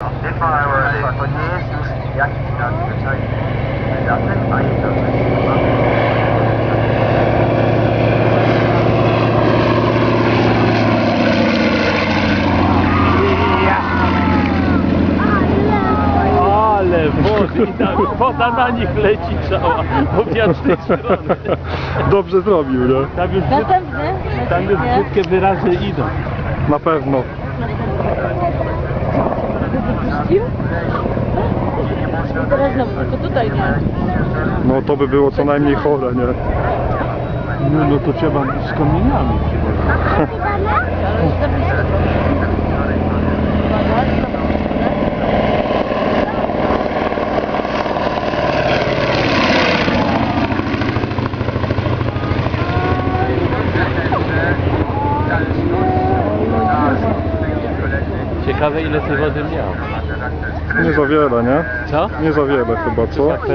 Że to nie jest już jakiś nadzwyczajny wydatek, a jednocześnie Ale wody, i tak woda na nich leci cała, strony. Dobrze zrobił, nie? Tam już, brzyd, Następny? tam już brzydkie wyrazy idą. Na pewno. Wypuścił? Teraz znowu, tylko tutaj nie. No to by było co najmniej chore, nie? No, no to trzeba z kamieniami przywozić. Ciekawe ile tej wody miał. Nie za wiele, nie? Co? Nie za wiele chyba, co? Tak